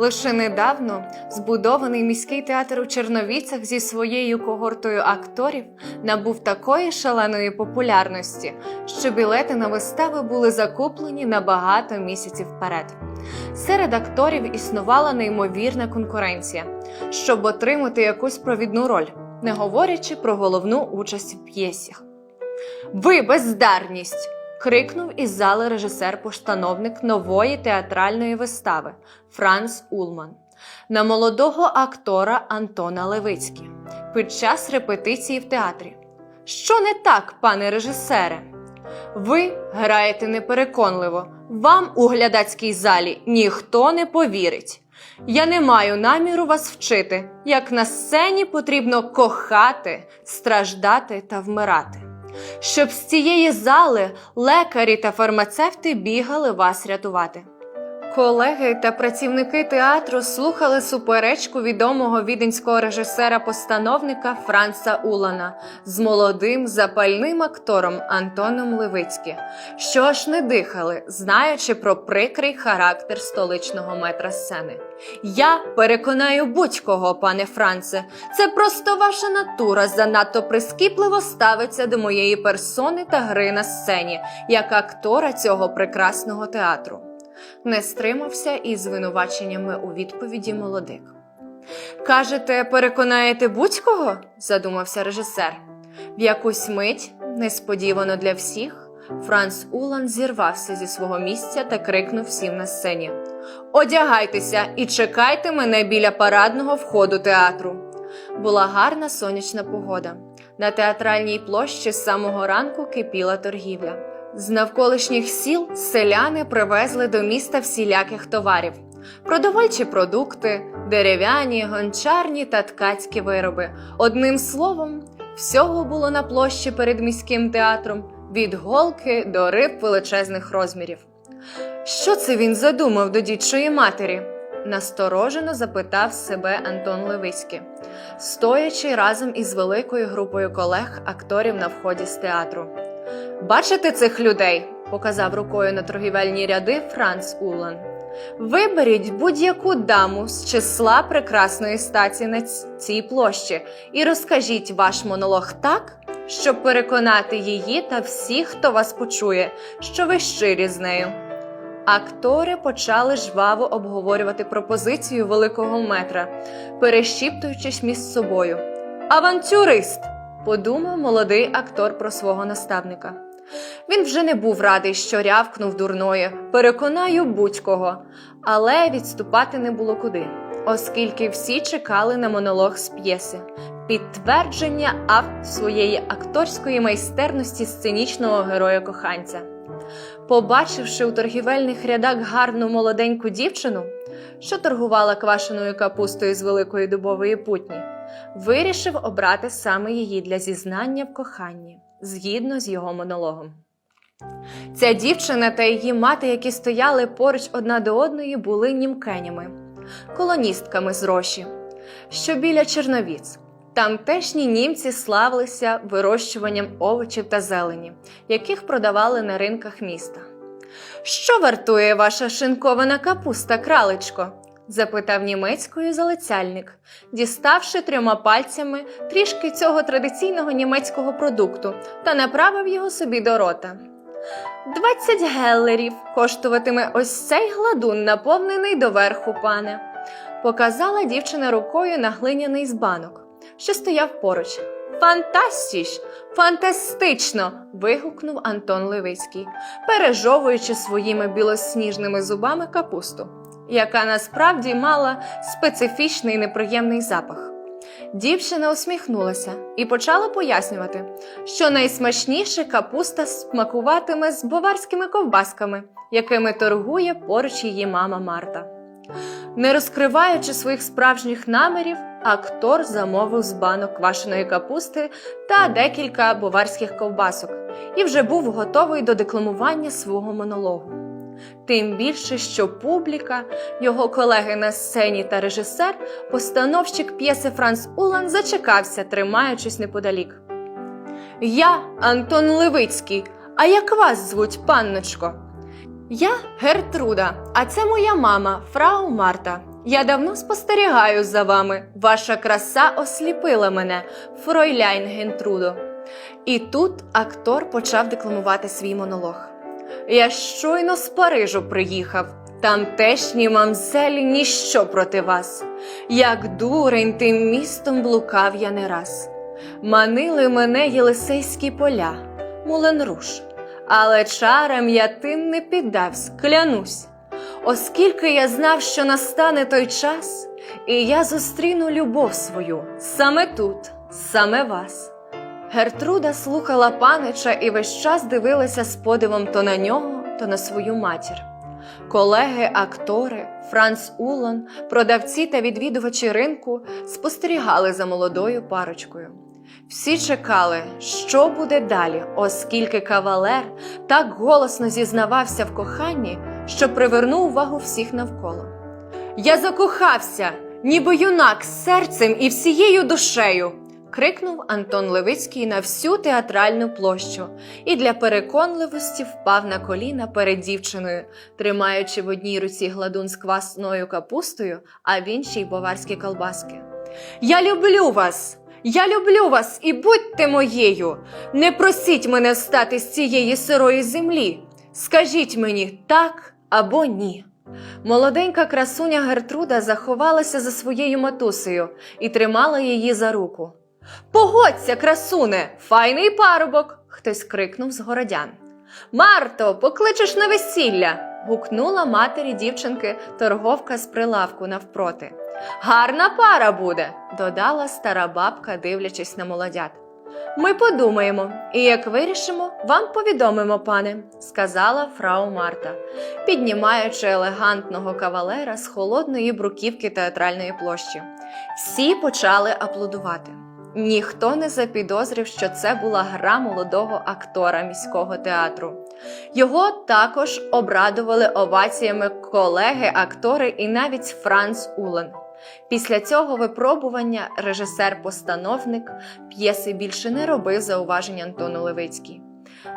Лише недавно збудований міський театр у Черновіцях зі своєю когортою акторів набув такої шаленої популярності, що білети на вистави були закуплені на багато місяців вперед. Серед акторів існувала неймовірна конкуренція, щоб отримати якусь провідну роль, не говорячи про головну участь в п'єсі. Ви бездарність! Крикнув із зали режисер-постановник нової театральної вистави Франц Улман на молодого актора Антона Левицькі під час репетиції в театрі. Що не так, пане режисере? Ви граєте непереконливо. Вам у глядацькій залі ніхто не повірить. Я не маю наміру вас вчити, як на сцені потрібно кохати, страждати та вмирати. Щоб з цієї зали лекарі та фармацевти бігали вас рятувати. Колеги та працівники театру слухали суперечку відомого віденського режисера-постановника Франца Улана з молодим запальним актором Антоном Левицькі, що аж не дихали, знаючи про прикрий характер столичного метра сцени. Я переконаю будь-кого, пане Франце, це просто ваша натура занадто прискіпливо ставиться до моєї персони та гри на сцені, як актора цього прекрасного театру не стримався із звинуваченнями у відповіді молодик. Кажете, переконаєте будь-кого? задумався режисер. В якусь мить, несподівано для всіх, Франц Улан зірвався зі свого місця та крикнув всім на сцені: Одягайтеся і чекайте мене біля парадного входу театру. Була гарна сонячна погода. На театральній площі з самого ранку кипіла торгівля. З навколишніх сіл селяни привезли до міста всіляких товарів: продовольчі продукти, дерев'яні, гончарні та ткацькі вироби. Одним словом, всього було на площі перед міським театром від голки до риб величезних розмірів. Що це він задумав до дідчої матері? насторожено запитав себе Антон Левицький, стоячи разом із великою групою колег акторів на вході з театру. Бачите цих людей? показав рукою на торгівельні ряди Франц Улан. Виберіть будь-яку даму з числа прекрасної статі на цій площі і розкажіть ваш монолог так, щоб переконати її та всіх, хто вас почує, що ви щирі з нею. Актори почали жваво обговорювати пропозицію великого метра, перешіптуючись між собою. Авантюрист! подумав молодий актор про свого наставника. Він вже не був радий, що рявкнув дурної, переконаю будь-кого, але відступати не було куди, оскільки всі чекали на монолог з п'єси, підтвердження авт своєї акторської майстерності сценічного героя коханця. Побачивши у торгівельних рядах гарну молоденьку дівчину, що торгувала квашеною капустою з великої дубової путні, вирішив обрати саме її для зізнання в коханні, згідно з його монологом. Ця дівчина та її мати, які стояли поруч одна до одної, були німкенями, колоністками з роші, що біля Черновіць. Тамтешні німці славилися вирощуванням овочів та зелені, яких продавали на ринках міста. Що вартує ваша шинкована капуста, кралечко? Запитав німецькою залицяльник, діставши трьома пальцями трішки цього традиційного німецького продукту та направив його собі до рота. Двадцять геллерів коштуватиме ось цей гладун, наповнений доверху, пане, показала дівчина рукою на глиняний збанок, що стояв поруч. Фантастіш! Фантастично! вигукнув Антон Левицький, пережовуючи своїми білосніжними зубами капусту, яка насправді мала специфічний неприємний запах. Дівчина усміхнулася і почала пояснювати, що найсмачніше капуста смакуватиме з баварськими ковбасками, якими торгує поруч її мама Марта. Не розкриваючи своїх справжніх намірів, актор замовив з банок квашеної капусти та декілька баварських ковбасок і вже був готовий до декламування свого монологу. Тим більше, що публіка, його колеги на сцені та режисер, постановщик п'єси Франц Улан зачекався, тримаючись неподалік. Я Антон Левицький. А як вас звуть, панночко? Я Гертруда, а це моя мама, фрау Марта, Я давно спостерігаю за вами. Ваша краса осліпила мене, фройляйн Гентрудо. І тут актор почав декламувати свій монолог. Я щойно з Парижу приїхав. Тамтешні мамзелі ніщо проти вас. Як дурень тим містом блукав я не раз. Манили мене єлисейські поля, Муленруш. Але чарам я тим не піддавсь, клянусь. Оскільки я знав, що настане той час, і я зустріну любов свою саме тут, саме вас. Гертруда слухала панича і весь час дивилася з подивом то на нього, то на свою матір. Колеги, актори, Франц Улан, продавці та відвідувачі ринку спостерігали за молодою парочкою. Всі чекали, що буде далі, оскільки кавалер так голосно зізнавався в коханні, що привернув увагу всіх навколо. Я закохався, ніби юнак з серцем і всією душею. Крикнув Антон Левицький на всю театральну площу і для переконливості впав на коліна перед дівчиною, тримаючи в одній руці гладун з квасною капустою, а в іншій баварські колбаски. Я люблю вас! Я люблю вас і будьте моєю. Не просіть мене встати з цієї сирої землі. Скажіть мені так або ні. Молоденька красуня Гертруда заховалася за своєю матусею і тримала її за руку. Погодься, красуне, файний парубок. хтось крикнув з городян. Марто, покличеш на весілля. гукнула матері дівчинки торговка з прилавку навпроти. Гарна пара буде, додала стара бабка, дивлячись на молодят. Ми подумаємо, і як вирішимо, вам повідомимо, пане, сказала фрау Марта, піднімаючи елегантного кавалера з холодної бруківки театральної площі. Всі почали аплодувати. Ніхто не запідозрив, що це була гра молодого актора міського театру. Його також обрадували оваціями колеги, актори і навіть Франц Улен. Після цього випробування режисер-постановник п'єси більше не робив зауважень Антону Левицький.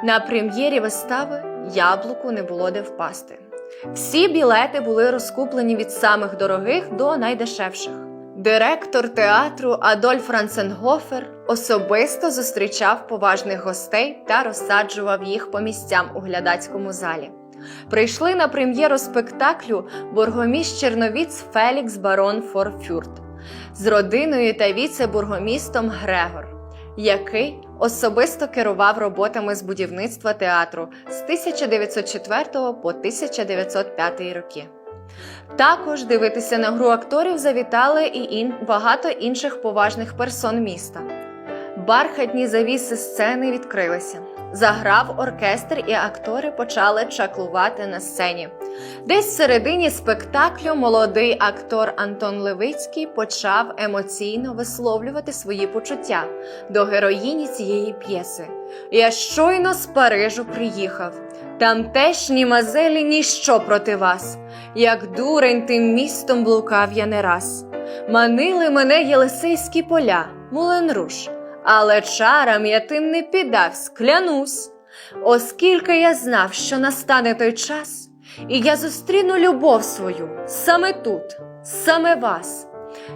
На прем'єрі вистави яблуку не було де впасти. Всі білети були розкуплені від самих дорогих до найдешевших. Директор театру Адольф Франценгофер особисто зустрічав поважних гостей та розсаджував їх по місцям у глядацькому залі. Прийшли на прем'єру спектаклю бургоміст Черновіць Фелікс Барон Форфюрт з родиною та віце-бургомістом Грегор, який особисто керував роботами з будівництва театру з 1904 по 1905 роки. Також дивитися на гру акторів завітали і ін... багато інших поважних персон міста. Бархатні завіси сцени відкрилися. Заграв оркестр, і актори почали чаклувати на сцені. Десь всередині спектаклю молодий актор Антон Левицький почав емоційно висловлювати свої почуття до героїні цієї п'єси. Я щойно з Парижу приїхав. Тамтешні мазелі ніщо проти вас. Як дурень тим містом блукав я не раз. Манили мене єлисейські поля, муленруш, але чарам я тим не піддавсь, клянусь. Оскільки я знав, що настане той час, і я зустріну любов свою саме тут, саме вас.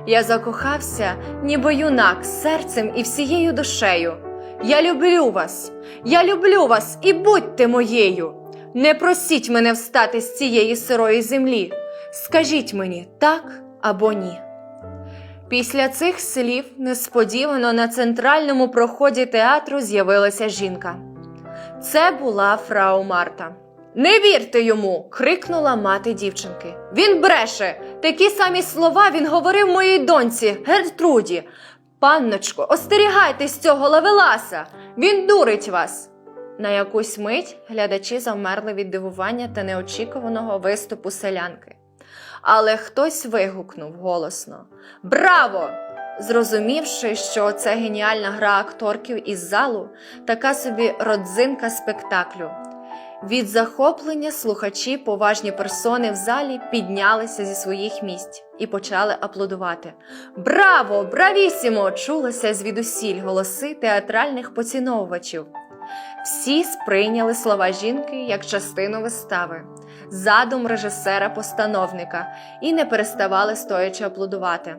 Я закохався, ніби юнак серцем і всією душею. Я люблю вас, я люблю вас і будьте моєю. Не просіть мене встати з цієї сирої землі. Скажіть мені так або ні. Після цих слів несподівано на центральному проході театру з'явилася жінка. Це була фрау Марта. Не вірте йому. крикнула мати дівчинки. Він бреше. Такі самі слова він говорив моїй доньці Гертруді. Панночко, остерігайтесь цього лавеласа. Він дурить вас. На якусь мить глядачі завмерли від дивування та неочікуваного виступу селянки. Але хтось вигукнув голосно Браво! Зрозумівши, що це геніальна гра акторків із залу, така собі родзинка спектаклю. Від захоплення слухачі, поважні персони в залі піднялися зі своїх місць і почали аплодувати. Браво! Бравісімо! чулося звідусіль голоси театральних поціновувачів. Всі сприйняли слова жінки як частину вистави. задум режисера-постановника і не переставали стоячи аплодувати.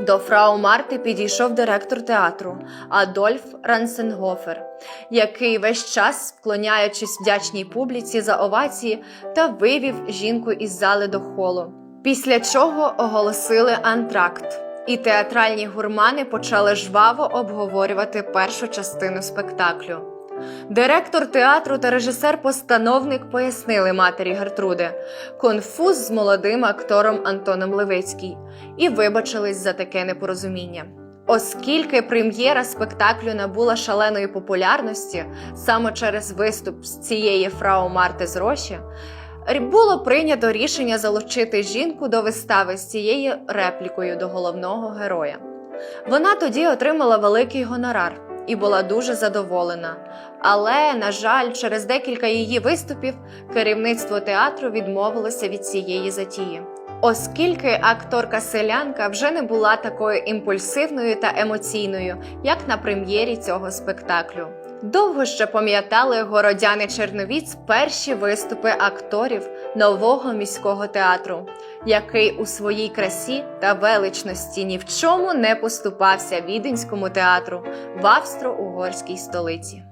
До фрау Марти підійшов директор театру Адольф Рансенгофер, який весь час, вклоняючись вдячній публіці за овації, та вивів жінку із зали до холу. Після чого оголосили антракт, і театральні гурмани почали жваво обговорювати першу частину спектаклю. Директор театру та режисер-постановник пояснили матері Гертруди конфуз з молодим актором Антоном Левицький і вибачились за таке непорозуміння. Оскільки прем'єра спектаклю набула шаленої популярності саме через виступ з цієї фрау Марти з Роші, було прийнято рішення залучити жінку до вистави з цією реплікою до головного героя. Вона тоді отримала великий гонорар і була дуже задоволена. Але, на жаль, через декілька її виступів керівництво театру відмовилося від цієї затії. Оскільки акторка селянка вже не була такою імпульсивною та емоційною, як на прем'єрі цього спектаклю. Довго ще пам'ятали городяни Черновіць перші виступи акторів нового міського театру, який у своїй красі та величності ні в чому не поступався віденському театру в австро-угорській столиці.